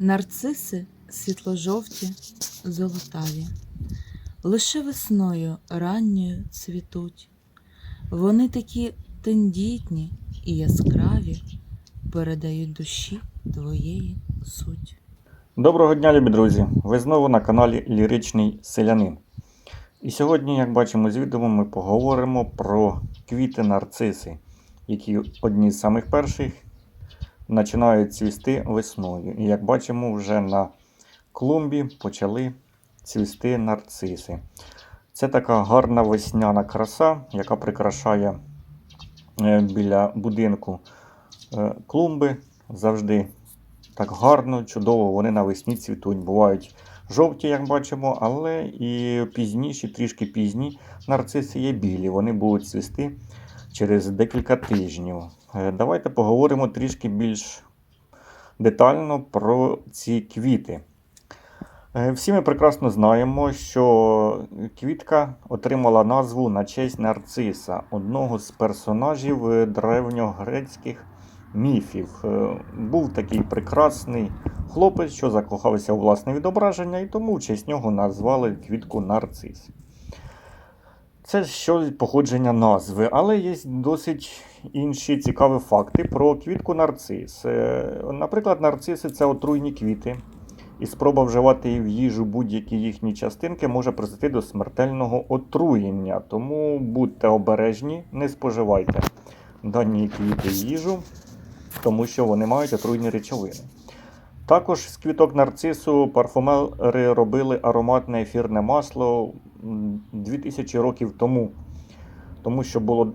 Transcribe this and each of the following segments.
Нарциси світло-жовті, золотаві, лише весною ранньою цвітуть. Вони такі тендітні і яскраві, передають душі твоєї суть. Доброго дня, любі друзі! Ви знову на каналі Ліричний Селянин. І сьогодні, як бачимо з відео, ми поговоримо про квіти нарциси, які одні з самих перших починають цвісти весною. І як бачимо, вже на клумбі почали цвісти нарциси. Це така гарна весняна краса, яка прикрашає е, біля будинку е, клумби завжди так гарно, чудово вони навесні цвітуть. Бувають жовті, як бачимо, але і пізніші, трішки пізні нарциси є білі. Вони будуть цвісти через декілька тижнів. Е, Давайте поговоримо трішки більш детально про ці квіти. Е, Всі ми прекрасно знаємо, що квітка отримала назву на честь нарциса, одного з персонажів е, древньогрецьких міфів. Був такий прекрасний хлопець, що закохався у власне відображення, і тому в честь нього назвали квітку нарцис. Це щось походження назви, але є досить інші цікаві факти про квітку нарцис. Е, Наприклад, нарциси це отруйні квіти, і спроба вживати в їжу будь-які їхні частинки може призвести до смертельного отруєння. Тому будьте обережні, не споживайте дані квіти їжу, тому що вони мають отруйні речовини. Також з квіток нарцису парфумери робили ароматне ефірне масло 2000 років тому. Тому що, було,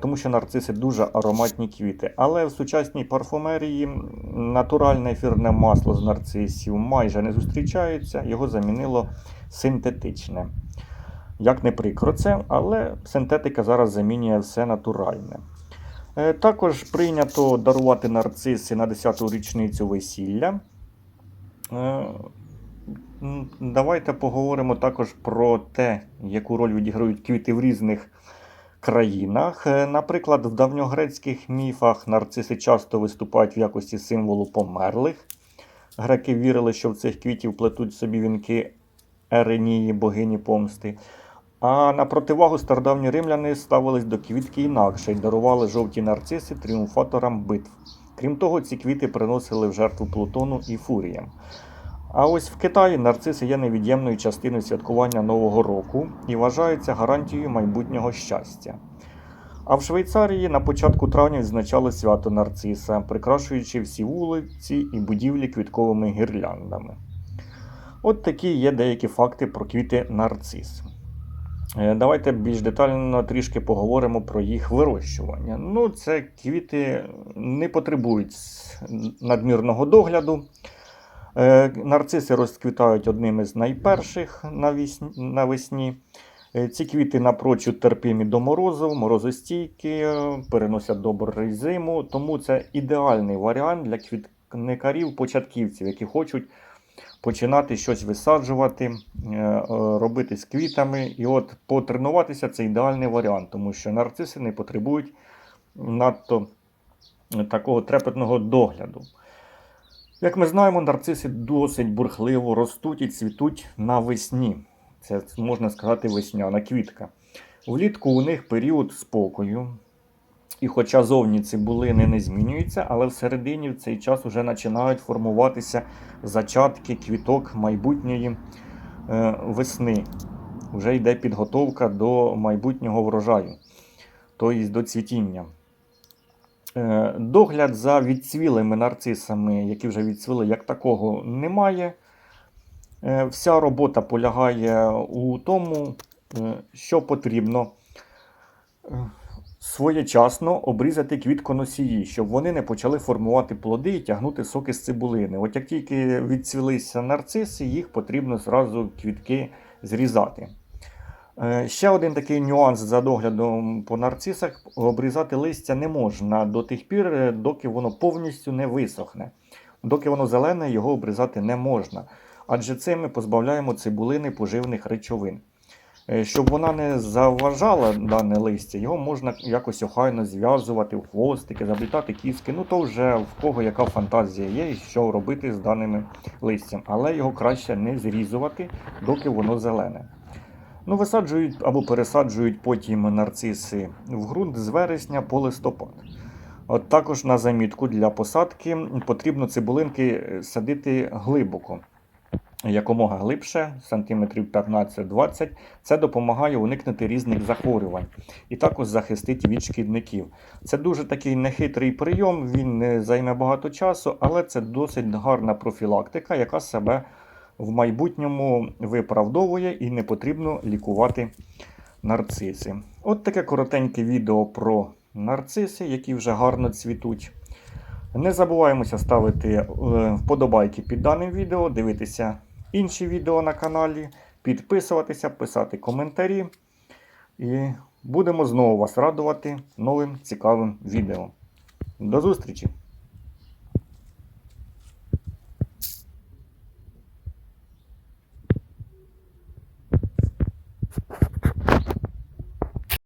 тому що нарциси дуже ароматні квіти. Але в сучасній парфумерії натуральне ефірне масло з нарцисів майже не зустрічається, його замінило синтетичне. Як не прикро це, але синтетика зараз замінює все натуральне. Е, Також прийнято дарувати нарциси на 10-ту річницю весілля. Е, Давайте поговоримо також про те, яку роль відіграють квіти в різних країнах. Е, Наприклад, в давньогрецьких міфах нарциси часто виступають в якості символу померлих. Греки вірили, що в цих квітів плетуть собі вінки Еренії, богині помсти. А на противагу стародавні римляни ставились до квітки інакше й дарували жовті нарциси тріумфаторам битв. Крім того, ці квіти приносили в жертву Плутону і фуріям. А ось в Китаї нарциси є невід'ємною частиною святкування Нового року і вважаються гарантією майбутнього щастя. А в Швейцарії на початку травня відзначали свято нарциса, прикрашуючи всі вулиці і будівлі квітковими гірляндами. От такі є деякі факти про квіти нарцис. Е, Давайте більш детально трішки поговоримо про їх вирощування. Ну, це квіти не потребують надмірного догляду. Е, Нарциси розквітають одними з найперших навесні. Е, Ці квіти напрочуд терпимі до морозу, морозостійкі, переносять добре зиму, тому це ідеальний варіант для квітникарів-початківців, які хочуть починати щось висаджувати, е, е, робити з квітами. І от потренуватися це ідеальний варіант, тому що нарциси не потребують надто такого трепетного догляду. Як ми знаємо, нарциси досить бурхливо ростуть і цвітуть навесні. Це можна сказати весняна квітка. Влітку у них період спокою. І хоча зовні цибулини не змінюються, але всередині в цей час вже починають формуватися зачатки квіток майбутньої е, весни. Вже йде підготовка до майбутнього врожаю, тобто до цвітіння. Е, Догляд за відцвілими нарцисами, які вже відцвіли, як такого немає. Е, Вся робота полягає у тому, що потрібно своєчасно обрізати квітконосії, щоб вони не почали формувати плоди і тягнути соки з цибулини. От як тільки відцвілися нарциси, їх потрібно зразу квітки зрізати. Е, Ще один такий нюанс за доглядом по нарцисах: обрізати листя не можна до тих пір, е, доки воно повністю не висохне. Доки воно зелене, його обрізати не можна. Адже цим ми позбавляємо цибулини поживних речовин. Е, Щоб вона не заважала дане листя, його можна якось охайно зв'язувати в хвостики, заплітати кіски. Ну то вже в кого яка фантазія є, і що робити з даними листям. Але його краще не зрізувати, доки воно зелене. Ну, висаджують або пересаджують потім нарциси в ґрунт з вересня по листопад. От також на замітку для посадки потрібно цибулинки садити глибоко, якомога глибше, сантиметрів 15-20. Це допомагає уникнути різних захворювань і також захистить від шкідників. Це дуже такий нехитрий прийом, він не займе багато часу, але це досить гарна профілактика, яка себе в майбутньому виправдовує і не потрібно лікувати нарциси. От таке коротеньке відео про нарциси, які вже гарно цвітуть. Не забуваємося ставити е, вподобайки під даним відео, дивитися інші відео на каналі, підписуватися, писати коментарі. І будемо знову вас радувати новим цікавим відео. До зустрічі!